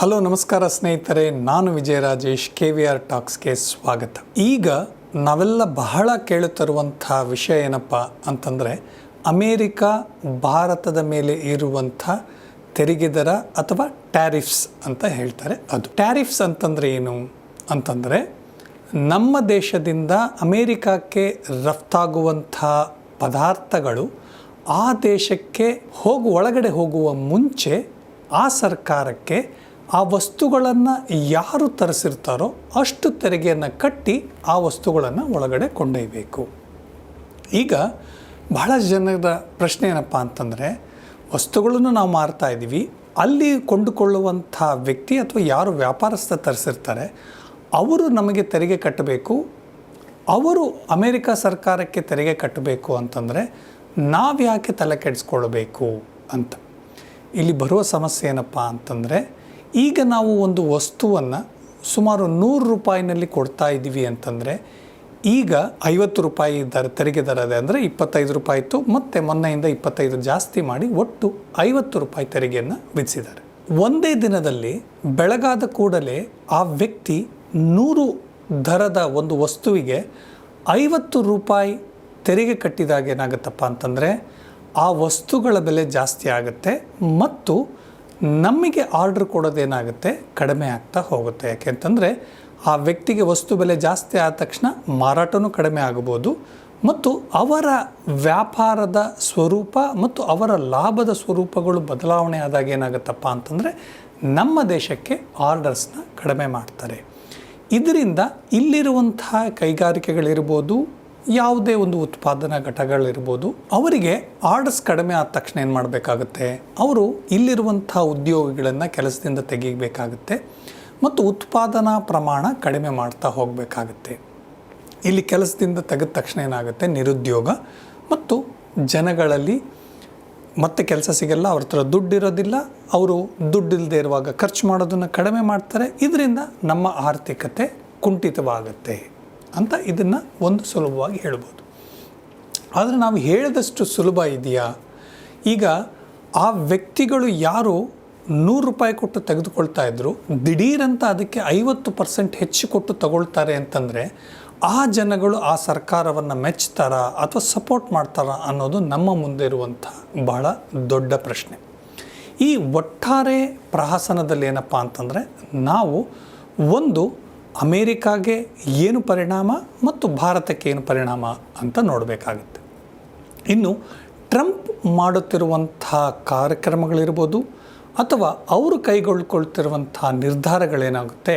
Hello, ನಮಸ್ಕಾರ ಸ್ನೇಹಿತರೆ. ನಾನು Vijaya Rajesh K V R ಟಾಕ್ಸ್ಗೆ ಸ್ವಾಗತ. ಈಗ ನಾವೆಲ್ಲ ಬಹಳ ಕೇಳುತ್ತಿರುವಂಥ ವಿಷಯ ಏನಪ್ಪ ಅಂತಂದರೆ, ಅಮೇರಿಕ ಭಾರತದ ಮೇಲೆ ಇರುವಂಥ ತೆರಿಗೆ ದರ ಅಥವಾ ಟ್ಯಾರಿಫ್ಸ್ ಅಂತ ಹೇಳ್ತಾರೆ ಅದು. ಟ್ಯಾರಿಫ್ಸ್ ಅಂತಂದರೆ ಏನು ಅಂತಂದರೆ, ನಮ್ಮ ದೇಶದಿಂದ ಅಮೇರಿಕಕ್ಕೆ ರಫ್ತಾಗುವಂಥ ಪದಾರ್ಥಗಳು ಆ ದೇಶಕ್ಕೆ ಹೋಗು, ಒಳಗಡೆ ಹೋಗುವ ಮುಂಚೆ ಆ ಸರ್ಕಾರಕ್ಕೆ ಆ ವಸ್ತುಗಳನ್ನು ಯಾರು ತರಿಸಿರ್ತಾರೋ ಅಷ್ಟು ತೆರಿಗೆಯನ್ನು ಕಟ್ಟಿ ಆ ವಸ್ತುಗಳನ್ನು ಒಳಗಡೆ ಕೊಂಡೊಯ್ಯಬೇಕು ಈಗ ಬಹಳ ಜನದ ಪ್ರಶ್ನೆ ಏನಪ್ಪ ಅಂತಂದರೆ, ವಸ್ತುಗಳನ್ನು ನಾವು ಮಾರ್ತಾ ಇದ್ದೀವಿ ಅಲ್ಲಿ ಕೊಂಡುಕೊಳ್ಳುವಂಥ ವ್ಯಕ್ತಿ ಅಥವಾ ಯಾರು ವ್ಯಾಪಾರಸ್ಥ ತರಿಸಿರ್ತಾರೆ, ಅವರು ನಮಗೆ ತೆರಿಗೆ ಕಟ್ಟಬೇಕು, ಅವರು ಅಮೇರಿಕ ಸರ್ಕಾರಕ್ಕೆ ತೆರಿಗೆ ಕಟ್ಟಬೇಕು ಅಂತಂದರೆ ನಾವು ಯಾಕೆ ತಲೆ ಕೆಡಿಸ್ಕೊಳ್ಬೇಕು ಅಂತ. ಇಲ್ಲಿ ಬರುವ ಸಮಸ್ಯೆ ಏನಪ್ಪ ಅಂತಂದರೆ ಈಗ ನಾವು ಒಂದು ವಸ್ತುವನ್ನು ಸುಮಾರು ನೂರು ರೂಪಾಯಿನಲ್ಲಿ ಕೊಡ್ತಾ ಇದ್ದೀವಿ ಅಂತಂದರೆ, ಈಗ ಐವತ್ತು ರೂಪಾಯಿ ದರ, ತೆರಿಗೆ ದರ ಇದೆ ಅಂದರೆ ಇಪ್ಪತ್ತೈದು ರೂಪಾಯಿ ಇತ್ತು, ಮತ್ತು ಮೊನ್ನೆಯಿಂದ ಇಪ್ಪತ್ತೈದು ಜಾಸ್ತಿ ಮಾಡಿ ಒಟ್ಟು ಐವತ್ತು ರೂಪಾಯಿ ತೆರಿಗೆಯನ್ನು ವಿಧಿಸಿದ್ದಾರೆ. ಒಂದೇ ದಿನದಲ್ಲಿ ಬೆಳಗಾದ ಕೂಡಲೇ ಆ ವ್ಯಕ್ತಿ ನೂರು ದರದ ಒಂದು ವಸ್ತುವಿಗೆ ಐವತ್ತು ರೂಪಾಯಿ ತೆರಿಗೆ ಕಟ್ಟಿದಾಗ ಏನಾಗುತ್ತಪ್ಪ ಅಂತಂದರೆ, ಆ ವಸ್ತುಗಳ ಬೆಲೆ ಜಾಸ್ತಿ ಆಗುತ್ತೆ ಮತ್ತು ನಮಗೆ ಆರ್ಡ್ರ್ ಕೊಡೋದೇನಾಗುತ್ತೆ? ಕಡಿಮೆ ಆಗ್ತಾ ಹೋಗುತ್ತೆ. ಯಾಕೆಂತಂದರೆ ಆ ವ್ಯಕ್ತಿಗೆ ವಸ್ತು ಬೆಲೆ ಜಾಸ್ತಿ ಆದ ತಕ್ಷಣ ಮಾರಾಟವೂ ಕಡಿಮೆ ಆಗಬಹುದು ಮತ್ತು ಅವರ ವ್ಯಾಪಾರದ ಸ್ವರೂಪ ಮತ್ತು ಅವರ ಲಾಭದ ಸ್ವರೂಪಗಳು ಬದಲಾವಣೆ ಆದಾಗ ಏನಾಗುತ್ತಪ್ಪ ಅಂತಂದರೆ, ನಮ್ಮ ದೇಶಕ್ಕೆ ಆರ್ಡರ್ಸ್ನ ಕಡಿಮೆ ಮಾಡ್ತಾರೆ. ಇದರಿಂದ ಇಲ್ಲಿರುವಂತಹ ಕೈಗಾರಿಕೆಗಳಿರ್ಬೋದು ಯಾವುದೇ ಒಂದು ಉತ್ಪಾದನಾ ಘಟಕಗಳಿರ್ಬೋದು, ಅವರಿಗೆ ಆರ್ಡರ್ಸ್ ಕಡಿಮೆ ಆದ ತಕ್ಷಣ ಏನು ಮಾಡಬೇಕಾಗುತ್ತೆ? ಅವರು ಇಲ್ಲಿರುವಂಥ ಉದ್ಯೋಗಿಗಳನ್ನು ಕೆಲಸದಿಂದ ತೆಗಿಬೇಕಾಗುತ್ತೆ ಮತ್ತು ಉತ್ಪಾದನಾ ಪ್ರಮಾಣ ಕಡಿಮೆ ಮಾಡ್ತಾ ಹೋಗಬೇಕಾಗುತ್ತೆ. ಇಲ್ಲಿ ಕೆಲಸದಿಂದ ತೆಗೆದ ತಕ್ಷಣ ಏನಾಗುತ್ತೆ? ನಿರುದ್ಯೋಗ ಮತ್ತು ಜನಗಳಲ್ಲಿ ಮತ್ತೆ ಕೆಲಸ ಸಿಗಲ್ಲ ಅವ್ರ ಹತ್ರ ದುಡ್ಡಿರೋದಿಲ್ಲ, ಅವರು ದುಡ್ಡಿಲ್ಲದೆ ಇರುವಾಗ ಖರ್ಚು ಮಾಡೋದನ್ನು ಕಡಿಮೆ ಮಾಡ್ತಾರೆ, ಇದರಿಂದ ನಮ್ಮ ಆರ್ಥಿಕತೆ ಕುಂಠಿತವಾಗುತ್ತೆ. ಅಂತ ಇದನ್ನು ಒಂದು ಸುಲಭವಾಗಿ ಹೇಳ್ಬೋದು. ಆದರೆ ನಾವು ಹೇಳಿದಷ್ಟು ಸುಲಭ ಇದೆಯಾ? ಈಗ ಆ ವ್ಯಕ್ತಿಗಳು ಯಾರು ನೂರು ರೂಪಾಯಿ ಕೊಟ್ಟು ತೆಗೆದುಕೊಳ್ತಾ ಇದ್ದರು ದಿಢೀರಂತ ಅದಕ್ಕೆ ಐವತ್ತು ಪರ್ಸೆಂಟ್ ಹೆಚ್ಚು ಕೊಟ್ಟು ತಗೊಳ್ತಾರೆ ಅಂತಂದರೆ ಆ ಜನಗಳು ಆ ಸರ್ಕಾರವನ್ನು ಮೆಚ್ತಾರಾ ಅಥವಾ ಸಪೋರ್ಟ್ ಮಾಡ್ತಾರಾ ಅನ್ನೋದು ನಮ್ಮ ಮುಂದೆ ಇರುವಂಥ ಬಹಳ ದೊಡ್ಡ ಪ್ರಶ್ನೆ. ಈ ಒಟ್ಟಾರೆ ಪ್ರಹಸನದಲ್ಲಿ ಏನಪ್ಪ ಅಂತಂದರೆ ನಾವು ಒಂದು ಅಮೇರಿಕಾಗೆ ಏನು ಪರಿಣಾಮ ಮತ್ತು ಭಾರತಕ್ಕೆ ಏನು ಪರಿಣಾಮ ಅಂತ ನೋಡಬೇಕಾಗುತ್ತೆ. ಇನ್ನು ಟ್ರಂಪ್ ಮಾಡುತ್ತಿರುವಂಥ ಕಾರ್ಯಕ್ರಮಗಳಿರ್ಬೋದು ಅಥವಾ ಅವರು ಕೈಗೊಳ್ಕೊಳ್ತಿರುವಂಥ ನಿರ್ಧಾರಗಳೇನಾಗುತ್ತೆ,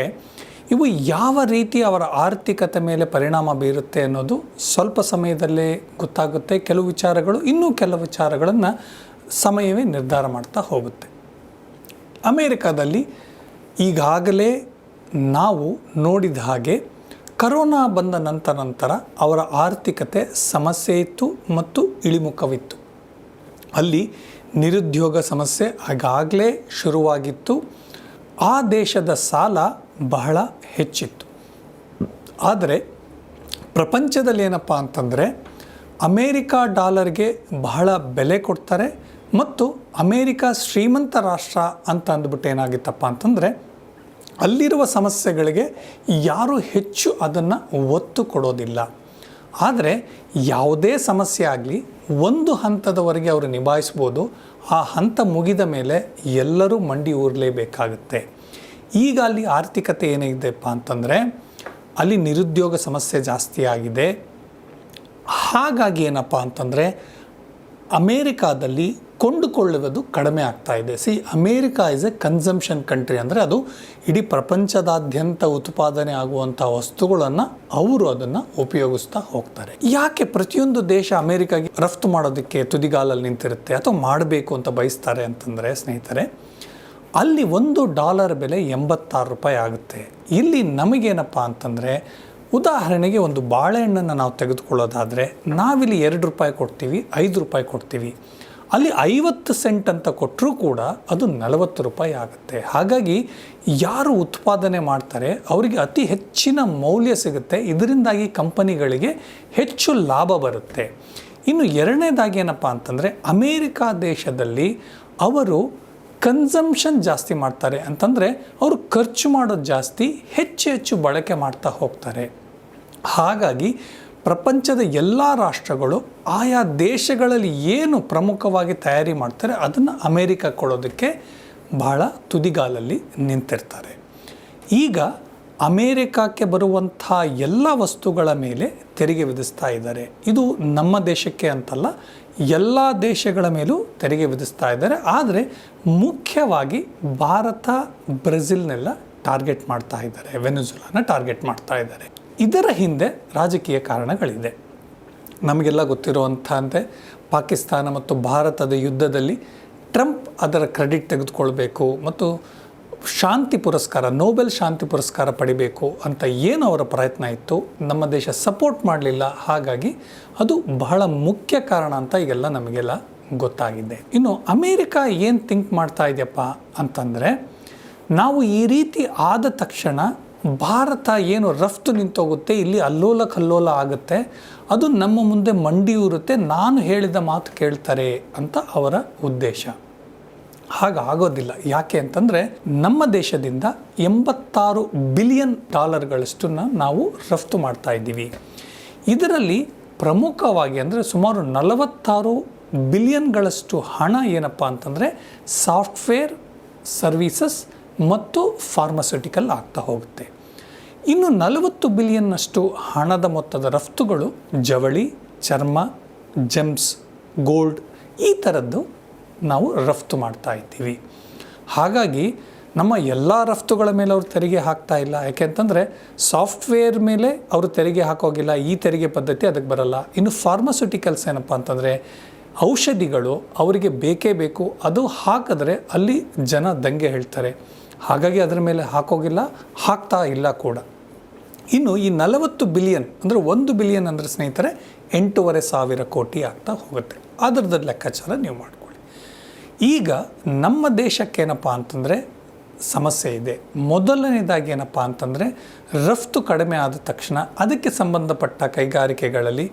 ಇವು ಯಾವ ರೀತಿ ಅವರ ಆರ್ಥಿಕತೆ ಮೇಲೆ ಪರಿಣಾಮ ಬೀರುತ್ತೆ ಅನ್ನೋದು ಸ್ವಲ್ಪ ಸಮಯದಲ್ಲೇ ಗೊತ್ತಾಗುತ್ತೆ. ಕೆಲವು ವಿಚಾರಗಳು, ಇನ್ನೂ ಕೆಲವು ವಿಚಾರಗಳನ್ನು ಸಮಯವೇ ನಿರ್ಧಾರ ಮಾಡ್ತಾ ಹೋಗುತ್ತೆ. ಅಮೇರಿಕಾದಲ್ಲಿ ಈಗಾಗಲೇ ನಾವು ನೋಡಿದ ಹಾಗೆ ಕರೋನಾ ಬಂದ ನಂತರ ನಂತರ ಅವರ ಆರ್ಥಿಕತೆ ಸಮಸ್ಯೆ ಇತ್ತು ಮತ್ತು ಇಳಿಮುಖವಿತ್ತು. ಅಲ್ಲಿ ನಿರುದ್ಯೋಗ ಸಮಸ್ಯೆ ಆಗಾಗಲೇ ಶುರುವಾಗಿತ್ತು. ಆ ದೇಶದ ಸಾಲ ಬಹಳ ಹೆಚ್ಚಿತ್ತು. ಆದರೆ ಪ್ರಪಂಚದಲ್ಲಿ ಏನಪ್ಪ ಅಂತಂದರೆ ಅಮೇರಿಕಾ ಡಾಲರ್ಗೆ ಬಹಳ ಬೆಲೆ ಕೊಡ್ತಾರೆ ಮತ್ತು ಅಮೇರಿಕಾ ಶ್ರೀಮಂತ ರಾಷ್ಟ್ರ ಅಂತ ಅಂದ್ಬಿಟ್ಟು ಏನಾಗಿತ್ತಪ್ಪ ಅಂತಂದರೆ ಅಲ್ಲಿರುವ ಸಮಸ್ಯೆಗಳಿಗೆ ಯಾರೂ ಹೆಚ್ಚು ಅದನ್ನು ಒತ್ತು ಕೊಡೋದಿಲ್ಲ. ಆದರೆ ಯಾವುದೇ ಸಮಸ್ಯೆ ಆಗಲಿ ಒಂದು ಹಂತದವರೆಗೆ ಅವರು ನಿಭಾಯಿಸ್ಬೋದು. ಆ ಹಂತ ಮುಗಿದ ಮೇಲೆ ಎಲ್ಲರೂ ಮಂಡಿ ಊರಲೇಬೇಕಾಗುತ್ತೆ. ಈಗ ಅಲ್ಲಿ ಆರ್ಥಿಕತೆ ಏನಿದೆಪ್ಪ ಅಂತಂದರೆ ಅಲ್ಲಿ ನಿರುದ್ಯೋಗ ಸಮಸ್ಯೆ ಜಾಸ್ತಿ ಆಗಿದೆ. ಹಾಗಾಗಿ ಏನಪ್ಪ ಅಂತಂದರೆ ಅಮೇರಿಕಾದಲ್ಲಿ ಕೊಂಡುಕೊಳ್ಳುವುದು ಕಡಿಮೆ ಆಗ್ತಾ ಇದೆ. See America is a consumption country ಅಂದರೆ ಅದು ಇಡೀ ಪ್ರಪಂಚದಾದ್ಯಂತ ಉತ್ಪಾದನೆ ಆಗುವಂಥ ವಸ್ತುಗಳನ್ನು ಅವರು ಅದನ್ನು ಉಪಯೋಗಿಸ್ತಾ ಹೋಗ್ತಾರೆ. ಯಾಕೆ ಪ್ರತಿಯೊಂದು ದೇಶ ಅಮೇರಿಕಾಗೆ ರಫ್ತು ಮಾಡೋದಕ್ಕೆ ತುದಿಗಾಲಲ್ಲಿ ನಿಂತಿರುತ್ತೆ ಅಥವಾ ಮಾಡಬೇಕು ಅಂತ ಬಯಸ್ತಾರೆ ಅಂತಂದರೆ ಸ್ನೇಹಿತರೆ, ಅಲ್ಲಿ ಒಂದು ಡಾಲರ್ ಬೆಲೆ ಎಂಬತ್ತಾರು ರೂಪಾಯಿ ಆಗುತ್ತೆ. ಇಲ್ಲಿ ನಮಗೇನಪ್ಪ ಅಂತಂದರೆ, ಉದಾಹರಣೆಗೆ ಒಂದು ಬಾಳೆಹಣ್ಣನ್ನು ನಾವು ತೆಗೆದುಕೊಳ್ಳೋದಾದರೆ ನಾವಿಲ್ಲಿ ಎರಡು ರೂಪಾಯಿ ಕೊಡ್ತೀವಿ, ಐದು ರೂಪಾಯಿ ಕೊಡ್ತೀವಿ. ಅಲ್ಲಿ ಐವತ್ತು ಸೆಂಟ್ ಅಂತ ಕೊಟ್ಟರೂ ಕೂಡ ಅದು ನಲವತ್ತು ರೂಪಾಯಿ ಆಗುತ್ತೆ. ಹಾಗಾಗಿ ಯಾರು ಉತ್ಪಾದನೆ ಮಾಡ್ತಾರೆ ಅವರಿಗೆ ಅತಿ ಹೆಚ್ಚಿನ ಮೌಲ್ಯ ಸಿಗುತ್ತೆ. ಇದರಿಂದಾಗಿ ಕಂಪನಿಗಳಿಗೆ ಹೆಚ್ಚು ಲಾಭ ಬರುತ್ತೆ. ಇನ್ನು ಎರಡನೇದಾಗಿ ಏನಪ್ಪ ಅಂತಂದರೆ ಅಮೇರಿಕಾ ದೇಶದಲ್ಲಿ ಅವರು ಕನ್ಸಂಪ್ಷನ್ ಜಾಸ್ತಿ ಮಾಡ್ತಾರೆ ಅಂತಂದರೆ ಅವರು ಖರ್ಚು ಮಾಡೋದು ಜಾಸ್ತಿ ಹೆಚ್ಚು ಹೆಚ್ಚು ಬಳಕೆ ಮಾಡ್ತಾ ಹೋಗ್ತಾರೆ. ಹಾಗಾಗಿ ಪ್ರಪಂಚದ ಎಲ್ಲ ರಾಷ್ಟ್ರಗಳು ಆಯಾ ದೇಶಗಳಲ್ಲಿ ಏನು ಪ್ರಮುಖವಾಗಿ ತಯಾರಿ ಮಾಡ್ತಾರೆ, ಅದನ್ನು ಅಮೇರಿಕ ಕೊಡೋದಕ್ಕೆ ಬಹಳ ತುದಿಗಾಲಲ್ಲಿ ನಿಂತಿರ್ತಾರೆ. ಈಗ ಅಮೇರಿಕಕ್ಕೆ ಬರುವಂಥ ಎಲ್ಲ ವಸ್ತುಗಳ ಮೇಲೆ ತೆರಿಗೆ ವಿಧಿಸ್ತಾ ಇದ್ದಾರೆ. ಇದು ನಮ್ಮ ದೇಶಕ್ಕೆ ಅಂತಲ್ಲ, ಎಲ್ಲ ದೇಶಗಳ ಮೇಲೂ ತೆರಿಗೆ ವಿಧಿಸ್ತಾ ಇದ್ದಾರೆ. ಆದರೆ ಮುಖ್ಯವಾಗಿ ಭಾರತ, ಬ್ರೆಜಿಲ್ನೆಲ್ಲ ಟಾರ್ಗೆಟ್ ಮಾಡ್ತಾ ಇದ್ದಾರೆ, ವೆನೆಜುಲಾನ ಟಾರ್ಗೆಟ್ ಮಾಡ್ತಾ ಇದ್ದಾರೆ. ಇದರ ಹಿಂದೆ ರಾಜಕೀಯ ಕಾರಣಗಳಿದೆ. ನಮಗೆಲ್ಲ ಗೊತ್ತಿರುವಂಥದ್ದೆ ಪಾಕಿಸ್ತಾನ ಮತ್ತು ಭಾರತದ ಯುದ್ಧದಲ್ಲಿ ಟ್ರಂಪ್ ಅದರ ಕ್ರೆಡಿಟ್ ತೆಗೆದುಕೊಳ್ಬೇಕು ಮತ್ತು ಶಾಂತಿ ಪುರಸ್ಕಾರ, ನೋಬೆಲ್ ಶಾಂತಿ ಪುರಸ್ಕಾರ ಪಡಿಬೇಕು ಅಂತ ಏನು ಅವರ ಪ್ರಯತ್ನ ಇತ್ತು, ನಮ್ಮ ದೇಶ ಸಪೋರ್ಟ್ ಮಾಡಲಿಲ್ಲ, ಹಾಗಾಗಿ ಅದು ಬಹಳ ಮುಖ್ಯ ಕಾರಣ ಅಂತ ಈಗೆಲ್ಲ ನಮಗೆಲ್ಲ ಗೊತ್ತಾಗಿದೆ. ಇನ್ನು ಅಮೇರಿಕ ಏನು ಥಿಂಕ್ ಮಾಡ್ತಾ ಇದೆಯಪ್ಪ ಅಂತಂದರೆ, ನಾವು ಈ ರೀತಿ ಆದ ತಕ್ಷಣ ಭಾರತ ಏನು ರಫ್ತು ನಿಂತೋಗುತ್ತೆ, ಇಲ್ಲಿ ಅಲ್ಲೋಲ ಕಲ್ಲೋಲ ಆಗುತ್ತೆ, ಅದು ನಮ್ಮ ಮುಂದೆ ಮಂಡಿಯೂರುತ್ತೆ ನಾನು ಹೇಳಿದ ಮಾತು ಕೇಳ್ತಾರೆ ಅಂತ ಅವರ ಉದ್ದೇಶ. ಹಾಗಾಗೋದಿಲ್ಲ ಯಾಕೆ ಅಂತಂದರೆ, ನಮ್ಮ ದೇಶದಿಂದ ಎಂಬತ್ತಾರು ಬಿಲಿಯನ್ ಡಾಲರ್ಗಳಷ್ಟನ್ನು ನಾವು ರಫ್ತು ಮಾಡ್ತಾ ಇದ್ದೀವಿ. ಇದರಲ್ಲಿ ಪ್ರಮುಖವಾಗಿ ಅಂದರೆ ಸುಮಾರು ನಲವತ್ತಾರು ಬಿಲಿಯನ್ಗಳಷ್ಟು ಹಣ ಏನಪ್ಪ ಅಂತಂದರೆ, ಸಾಫ್ಟ್ವೇರ್ ಸರ್ವೀಸಸ್ ಮತ್ತು ಫಾರ್ಮಸ್ಯೂಟಿಕಲ್ ಆಗ್ತಾ ಹೋಗುತ್ತೆ. ಇನ್ನು ನಲವತ್ತು ಬಿಲಿಯನ್ನಷ್ಟು ಹಣದ ಮೊತ್ತದ ರಫ್ತುಗಳು ಜವಳಿ, ಚರ್ಮ ಜೆಮ್ಸ್ ಗೋಲ್ಡ್ ಈ ಥರದ್ದು ನಾವು ರಫ್ತು ಮಾಡ್ತಾ ಇದ್ದೀವಿ. ಹಾಗಾಗಿ ನಮ್ಮ ಎಲ್ಲ ರಫ್ತುಗಳ ಮೇಲೆ ಅವರು ತೆರಿಗೆ ಹಾಕ್ತಾ ಇಲ್ಲ. ಯಾಕೆಂತಂದರೆ ಸಾಫ್ಟ್ವೇರ್ ಮೇಲೆ ಅವರು ತೆರಿಗೆ ಹಾಕೋಗಿಲ್ಲ. ಈ ತೆರಿಗೆ ಪದ್ಧತಿ ಅದಕ್ಕೆ ಬರಲ್ಲ. ಇನ್ನು ಫಾರ್ಮಸ್ಯೂಟಿಕಲ್ಸ್ ಏನಪ್ಪ ಅಂತಂದರೆ ಔಷಧಿಗಳು ಅವರಿಗೆ ಬೇಕೇ ಬೇಕು. ಅದು ಹಾಕಿದ್ರೆ ಅಲ್ಲಿ ಜನ ದಂಗೆ ಹೇಳ್ತಾರೆ. ಹಾಗಾಗಿ ಅದರ ಮೇಲೆ ಹಾಕೋಗಿಲ್ಲ, ಹಾಕ್ತಾ ಇಲ್ಲ ಕೂಡ. ಇನ್ನು ಈ ನಲವತ್ತು ಬಿಲಿಯನ್ ಅಂದರೆ ಒಂದು ಬಿಲಿಯನ್ ಅಂದರೆ ಸ್ನೇಹಿತರೆ, ಎಂಟೂವರೆ ಸಾವಿರ ಕೋಟಿ ಆಗ್ತಾ ಹೋಗುತ್ತೆ. ಅದರದ ಲೆಕ್ಕಾಚಾರ ನೀವು ಮಾಡಿಕೊಳ್ಳಿ. ಈಗ ನಮ್ಮ ದೇಶಕ್ಕೇನಪ್ಪ ಅಂತಂದರೆ ಸಮಸ್ಯೆ ಇದೆ. ಮೊದಲನೇದಾಗಿ ಏನಪ್ಪ ಅಂತಂದರೆ ರಫ್ತು ಕಡಿಮೆ ಆದ ತಕ್ಷಣ ಅದಕ್ಕೆ ಸಂಬಂಧಪಟ್ಟ ಕೈಗಾರಿಕೆಗಳಲ್ಲಿ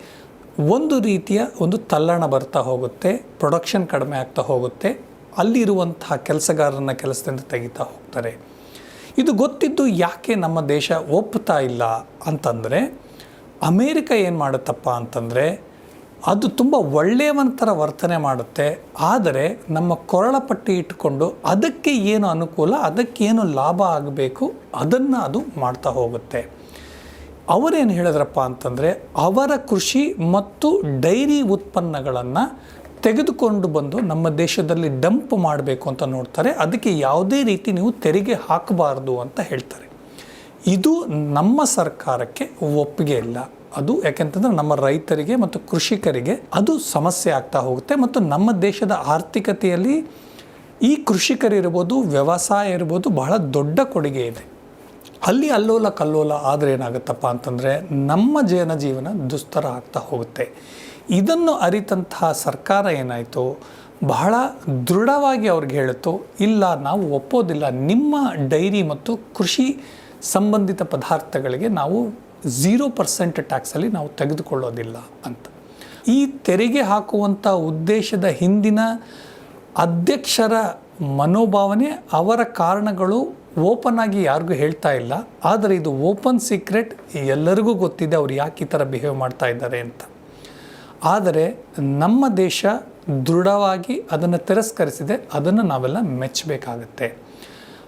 ಒಂದು ರೀತಿಯ ಒಂದು ತಲ್ಲಣ ಬರ್ತಾ ಹೋಗುತ್ತೆ ಪ್ರೊಡಕ್ಷನ್ ಕಡಿಮೆ ಆಗ್ತಾ ಹೋಗುತ್ತೆ ಅಲ್ಲಿರುವಂತಹ ಕೆಲಸಗಾರರನ್ನ ಕೆಲಸದಿಂದ ತೆಗಿತಾ ಹೋಗ್ತಾರೆ. ಇದು ಗೊತ್ತಿದ್ದು ಯಾಕೆ ನಮ್ಮ ದೇಶ ಒಪ್ಪುತ್ತಾ ಇಲ್ಲ ಅಂತಂದರೆ, ಅಮೇರಿಕ ಏನು ಮಾಡುತ್ತಪ್ಪ ಅಂತಂದರೆ, ಅದು ತುಂಬ ಒಳ್ಳೆಯವನ ಥರ ವರ್ತನೆ ಮಾಡುತ್ತೆ, ಆದರೆ ನಮ್ಮ ಕೊರಳ ಪಟ್ಟಿ ಇಟ್ಟುಕೊಂಡು ಅದಕ್ಕೆ ಏನು ಅನುಕೂಲ ಅದಕ್ಕೇನು ಲಾಭ ಆಗಬೇಕು, ಅದನ್ನು ಅದು ಮಾಡ್ತಾ ಹೋಗುತ್ತೆ. ಅವರೇನು ಹೇಳಿದ್ರಪ್ಪ ಅಂತಂದರೆ, ಅವರ ಕೃಷಿ ಮತ್ತು ಡೈರಿ ಉತ್ಪನ್ನಗಳನ್ನು ತೆಗೆದುಕೊಂಡು ಬಂದು ನಮ್ಮ ದೇಶದಲ್ಲಿ ಡಂಪ್ ಮಾಡಬೇಕು ಅಂತ ನೋಡ್ತಾರೆ. ಅದಕ್ಕೆ ಯಾವುದೇ ರೀತಿ ನೀವು ತೆರಿಗೆ ಹಾಕಬಾರ್ದು ಅಂತ ಹೇಳ್ತಾರೆ. ಇದು ನಮ್ಮ ಸರ್ಕಾರಕ್ಕೆ ಒಪ್ಪಿಗೆ ಇಲ್ಲ. ಅದು ಯಾಕೆಂತಂದ್ರೆ ನಮ್ಮ ರೈತರಿಗೆ ಮತ್ತು ಕೃಷಿಕರಿಗೆ ಅದು ಸಮಸ್ಯೆ ಆಗ್ತಾ ಹೋಗುತ್ತೆ ಮತ್ತು ನಮ್ಮ ದೇಶದ ಆರ್ಥಿಕತೆಯಲ್ಲಿ ಈ ಕೃಷಿಕರಿರ್ಬೋದು, ವ್ಯವಸಾಯ ಇರ್ಬೋದು ಬಹಳ ದೊಡ್ಡ ಕೊಡುಗೆ ಇದೆ. ಅಲ್ಲಿ ಅಲ್ಲೋಲ ಕಲ್ಲೋಲ ಆದರೆ ಏನಾಗುತ್ತಪ್ಪ ಅಂತಂದರೆ ನಮ್ಮ ಜನ ಜೀವನ ದುಸ್ತರ ಆಗ್ತಾ ಹೋಗುತ್ತೆ. ಇದನ್ನು ಅರಿತಂತಹ ಸರ್ಕಾರ ಏನಾಯಿತು? ಬಹಳ ದೃಢವಾಗಿ ಅವ್ರಿಗೆ ಹೇಳಿತು ಇಲ್ಲ ನಾವು ಒಪ್ಪೋದಿಲ್ಲ, ನಿಮ್ಮ ಡೈರಿ ಮತ್ತು ಕೃಷಿ ಸಂಬಂಧಿತ ಪದಾರ್ಥಗಳಿಗೆ ನಾವು ಝೀರೋ ಪರ್ಸೆಂಟ್ ಟ್ಯಾಕ್ಸಲ್ಲಿ ನಾವು ತೆಗೆದುಕೊಳ್ಳೋದಿಲ್ಲ ಅಂತ. ಈ ತೆರಿಗೆ ಹಾಕುವಂಥ ಉದ್ದೇಶದ ಹಿಂದಿನ ಅಧ್ಯಕ್ಷರ ಮನೋಭಾವನೆ ಅವರ ಕಾರಣಗಳು ಓಪನ್ ಆಗಿ ಯಾರಿಗೂ ಹೇಳ್ತಾ ಇಲ್ಲ. ಆದರೆ ಇದು ಓಪನ್ ಸೀಕ್ರೆಟ್ ಎಲ್ಲರಿಗೂ ಗೊತ್ತಿದೆ ಅವ್ರು ಯಾಕೆ ಈ ಥರ ಬಿಹೇವ್ ಮಾಡ್ತಾ ಇದ್ದಾರೆ ಅಂತ. ಆದರೆ ನಮ್ಮ ದೇಶ ದೃಢವಾಗಿ ಅದನ್ನು ತಿರಸ್ಕರಿಸಿದೆ, ಅದನ್ನು ನಾವೆಲ್ಲ ಮೆಚ್ಚಬೇಕಾಗತ್ತೆ.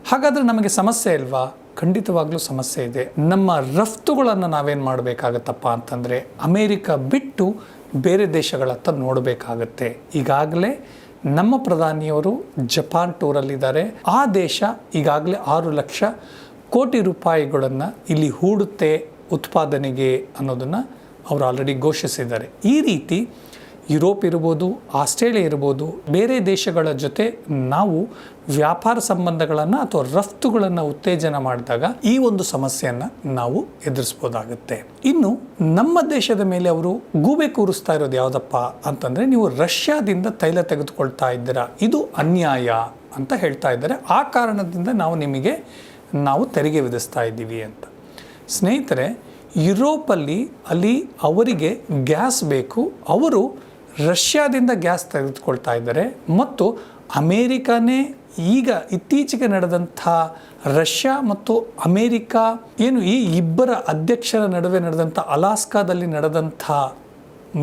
ಹಾಗಾದರೆ ನಮಗೆ ಸಮಸ್ಯೆ ಇಲ್ವಾ? ಖಂಡಿತವಾಗ್ಲೂ ಸಮಸ್ಯೆ ಇದೆ. ನಮ್ಮ ರಫ್ತುಗಳನ್ನು ನಾವೇನು ಮಾಡಬೇಕಾಗತ್ತಪ್ಪ ಅಂತಂದರೆ ಅಮೇರಿಕ ಬಿಟ್ಟು ಬೇರೆ ದೇಶಗಳತ್ತ ನೋಡಬೇಕಾಗತ್ತೆ. ಈಗಾಗಲೇ ನಮ್ಮ ಪ್ರಧಾನಿಯವರು ಜಪಾನ್ ಟೂರಲ್ಲಿದ್ದಾರೆ. ಆ ದೇಶ ಈಗಾಗಲೇ ಆರು ಲಕ್ಷ ಕೋಟಿ ರೂಪಾಯಿಗಳನ್ನು ಇಲ್ಲಿ ಹೂಡುತ್ತೆ ಉತ್ಪಾದನೆಗೆ ಅನ್ನೋದನ್ನು ಅವರು ಆಲ್ರೆಡಿ ಘೋಷಿಸಿದ್ದಾರೆ. ಈ ರೀತಿ ಯುರೋಪ್ ಇರ್ಬೋದು, ಆಸ್ಟ್ರೇಲಿಯಾ ಇರ್ಬೋದು, ಬೇರೆ ದೇಶಗಳ ಜೊತೆ ನಾವು ವ್ಯಾಪಾರ ಸಂಬಂಧಗಳನ್ನು ಅಥವಾ ರಫ್ತುಗಳನ್ನು ಉತ್ತೇಜನ ಮಾಡಿದಾಗ ಈ ಒಂದು ಸಮಸ್ಯೆಯನ್ನು ನಾವು ಎದುರಿಸ್ಬೋದಾಗುತ್ತೆ. ಇನ್ನು ನಮ್ಮ ದೇಶದ ಮೇಲೆ ಅವರು ಗೂಬೆ ಕೂರಿಸ್ತಾ ಇರೋದು ಯಾವುದಪ್ಪ ಅಂತಂದರೆ ನೀವು ರಷ್ಯಾದಿಂದ ತೈಲ ತೆಗೆದುಕೊಳ್ತಾ ಇದ್ದೀರಾ, ಇದು ಅನ್ಯಾಯ ಅಂತ ಹೇಳ್ತಾ ಇದ್ದಾರೆ. ಆ ಕಾರಣದಿಂದ ನಾವು ನಿಮಗೆ, ನಾವು ತೆರಿಗೆ ವಿಧಿಸ್ತಾ ಇದ್ದೀವಿ ಅಂತ. ಸ್ನೇಹಿತರೆ, ಯುರೋಪಲ್ಲಿ ಅಲ್ಲಿ ಅವರಿಗೆ ಗ್ಯಾಸ್ ಬೇಕು, ಅವರು ರಷ್ಯಾದಿಂದ ಗ್ಯಾಸ್ ತೆಗೆದುಕೊಳ್ತಾ ಇದ್ದಾರೆ. ಮತ್ತು ಅಮೇರಿಕಾನೇ ಈಗ ಇತ್ತೀಚೆಗೆ ನಡೆದಂಥ ರಷ್ಯಾ ಮತ್ತು ಅಮೇರಿಕಾ ಏನು ಈ ಇಬ್ಬರ ಅಧ್ಯಕ್ಷರ ನಡುವೆ ನಡೆದಂಥ ಅಲಾಸ್ಕಾದಲ್ಲಿ ನಡೆದಂಥ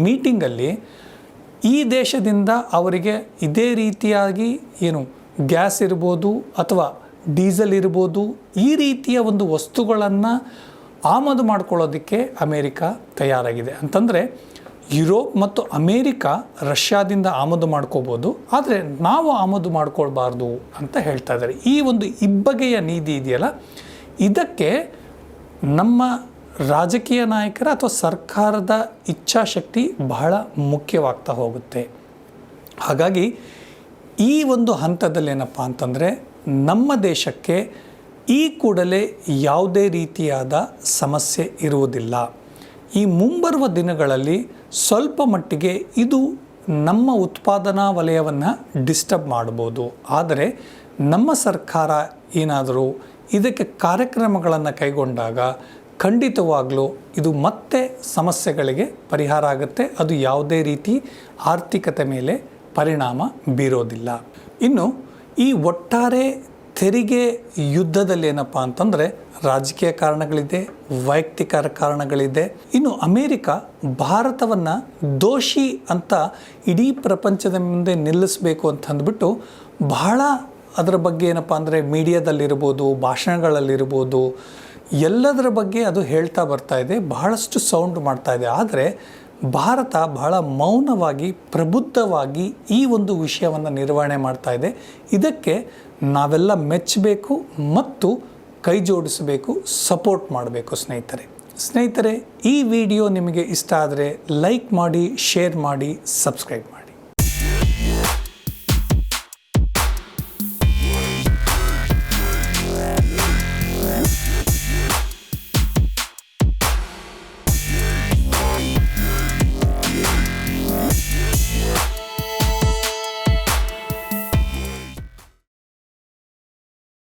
ಮೀಟಿಂಗಲ್ಲಿ ಈ ದೇಶದಿಂದ ಅವರಿಗೆ ಇದೇ ರೀತಿಯಾಗಿ ಏನು ಗ್ಯಾಸ್ ಇರ್ಬೋದು ಅಥವಾ ಡೀಸೆಲ್ ಇರ್ಬೋದು ಈ ರೀತಿಯ ಒಂದು ವಸ್ತುಗಳನ್ನು ಆಮದು ಮಾಡ್ಕೊಳ್ಳೋದಕ್ಕೆ ಅಮೇರಿಕ ತಯಾರಾಗಿದೆ. ಅಂತಂದರೆ ಯುರೋಪ್ ಮತ್ತು ಅಮೇರಿಕಾ ರಷ್ಯಾದಿಂದ ಆಮದು ಮಾಡ್ಕೋಬೋದು. ಆದರೆ ನಾವು ಆಮದು ಮಾಡ್ಕೊಳ್ಬಾರ್ದು ಅಂತ ಹೇಳ್ತಾ ಇದ್ದಾರೆ. ಈ ಒಂದು ಇಬ್ಬಗೆಯ ನೀತಿ ಇದೆಯಲ್ಲ? ಇದಕ್ಕೆ ನಮ್ಮ ರಾಜಕೀಯ ನಾಯಕರ ಅಥವಾ ಸರ್ಕಾರದ ಇಚ್ಛಾಶಕ್ತಿ ಬಹಳ ಮುಖ್ಯವಾಗ್ತಾ ಹೋಗುತ್ತೆ. ಹಾಗಾಗಿ ಈ ಒಂದು ಹಂತದಲ್ಲಿ ಏನಪ್ಪ ಅಂತಂದರೆ ನಮ್ಮ ದೇಶಕ್ಕೆ ಈ ಕೂಡಲೇ ಯಾವುದೇ ರೀತಿಯಾದ ಸಮಸ್ಯೆ ಇರುವುದಿಲ್ಲ. ಈ ಮುಂಬರುವ ದಿನಗಳಲ್ಲಿ ಸ್ವಲ್ಪ ಮಟ್ಟಿಗೆ ಇದು ನಮ್ಮ ಉತ್ಪಾದನಾ ವಲಯವನ್ನು ಡಿಸ್ಟರ್ಬ್ ಮಾಡ್ಬೋದು ಆದರೆ ನಮ್ಮ ಸರ್ಕಾರ ಏನಾದರೂ ಇದಕ್ಕೆ ಕಾರ್ಯಕ್ರಮಗಳನ್ನು ಕೈಗೊಂಡಾಗ ಖಂಡಿತವಾಗಲೂ ಇದು ಮತ್ತೆ ಸಮಸ್ಯೆಗಳಿಗೆ ಪರಿಹಾರ ಆಗುತ್ತೆ. ಅದು ಯಾವುದೇ ರೀತಿ ಆರ್ಥಿಕತೆ ಮೇಲೆ ಪರಿಣಾಮ ಬೀರೋದಿಲ್ಲ. ಇನ್ನು ಈ ಒಟ್ಟಾರೆ ತೆರಿಗೆ ಯುದ್ಧದಲ್ಲಿ ಏನಪ್ಪ ಅಂತಂದರೆ ರಾಜಕೀಯ ಕಾರಣಗಳಿದೆ, ವೈಯಕ್ತಿಕ ಕಾರಣಗಳಿದೆ. ಇನ್ನು ಅಮೇರಿಕ ಭಾರತವನ್ನು ದೋಷಿ ಅಂತ ಇಡೀ ಪ್ರಪಂಚದ ಮುಂದೆ ನಿಲ್ಲಿಸಬೇಕು ಅಂತ ಅಂದ್ಬಿಟ್ಟು ಬಹಳ ಅದರ ಬಗ್ಗೆ ಏನಪ್ಪ ಅಂದರೆ ಮೀಡಿಯಾದಲ್ಲಿರ್ಬೋದು, ಭಾಷಣಗಳಲ್ಲಿರ್ಬೋದು, ಎಲ್ಲದರ ಬಗ್ಗೆ ಅದು ಹೇಳ್ತಾ ಬರ್ತಾ ಇದೆ, ಬಹಳಷ್ಟು ಸೌಂಡ್ ಮಾಡ್ತಾ ಇದೆ. ಆದರೆ ಭಾರತ ಬಹಳ ಮೌನವಾಗಿ, ಪ್ರಬುದ್ಧವಾಗಿ ಈ ಒಂದು ವಿಷಯವನ್ನು ನಿರ್ವಹಣೆ ಮಾಡ್ತಾ ಇದೆ. ಇದಕ್ಕೆ ನಾವೆಲ್ಲ ಮೆಚ್ಚಬೇಕು ಮತ್ತು ಕೈ ಜೋಡಿಸಬೇಕು ಸಪೋರ್ಟ್ ಮಾಡಬೇಕು ಸ್ನೇಹಿತರೆ. ಸ್ನೇಹಿತರೆ, ಈ ವಿಡಿಯೋ ನಿಮಗೆ ಇಷ್ಟ ಆದರೆ ಲೈಕ್ ಮಾಡಿ ಶೇರ್ ಮಾಡಿ ಸಬ್ಸ್ಕ್ರೈಬ್ ಮಾಡಿ.